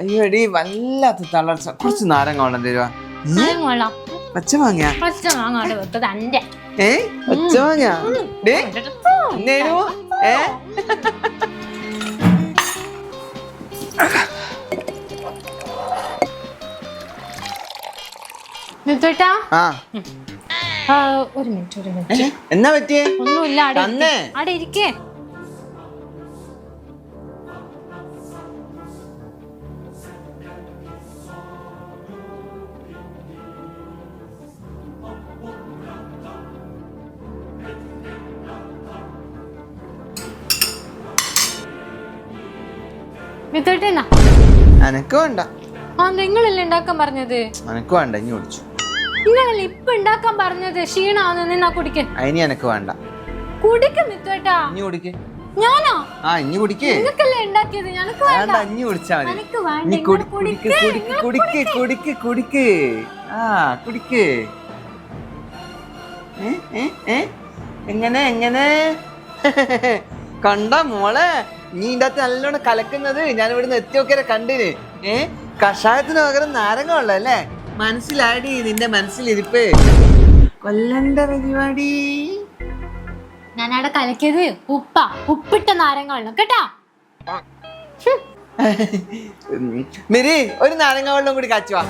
അയ്യോ എടി വല്ലാത്ത തളർച്ച. കുറച്ച് നാരങ്ങ വെള്ളം തരുവാ. പച്ച പച്ച അന്റെ ഏ? പച്ച ഒരു മിനിറ്റ് ഒരു മിനിറ്റ്. എന്നാ പറ്റിയേ? ഒന്നുമില്ല അവിടെ ഇരിക്ക്. മിത്തോട്ടേന്നാ അനക്ക് വേണ്ട. ആ നിങ്ങളല്ലേ ഉണ്ടാക്കാൻ പറഞ്ഞത്? അനക്ക് വേണ്ട ഇനി കുടിച്ചു. നിങ്ങളല്ലേ ഇപ്പൊ ഉണ്ടാക്കാൻ പറഞ്ഞത്? ക്ഷീണാന്ന് നിന്നാ കുടിക്കൻ. അതിനി അനക്ക് വേണ്ട. കുടിക്ക് മിത്തോട്ടാ ഇനി കുടിക്ക്. ഞാനോ? ആ ഇനി കുടിക്ക്. നിങ്ങൾക്കല്ലേ ഉണ്ടാക്കിയത്? ഞനക്ക് വേണ്ട. ഇനി കുടിച്ചാ മതി. അനക്ക് വേണ്ട നീ നിങ്ങൾ കുടി കുടിക്ക് കുടിക്ക്. കുടിക്ക് കുടിക്ക്. കുടിക്ക് കുടിക്ക്. ആ കുടിക്ക്. ഏ, ഏ, ഏ? എങ്ങനെ എങ്ങനെ? കണ്ട മോളെ നീ ഇതിന്റെ അകത്ത് നല്ലോണം കലക്കുന്നത്. ഞാൻ ഇവിടുന്ന് എത്തി നോക്കിയാലെ കണ്ടിന്. ഏ? കഷായത്തിന് പകരം നാരങ്ങ ഉള്ളല്ലേ മനസ്സിലാടി നിന്റെ മനസ്സിലിരിപ്പ്. കൊല്ലണ്ട പരിപാടി. ഞാൻ അവിടെ കലക്കിയത് ഉപ്പ ഉപ്പിട്ട നാരങ്ങ വെള്ളം കേട്ടാ? മിരി ഒരു നാരങ്ങ വെള്ളം കൂടി കാച്ചുവാ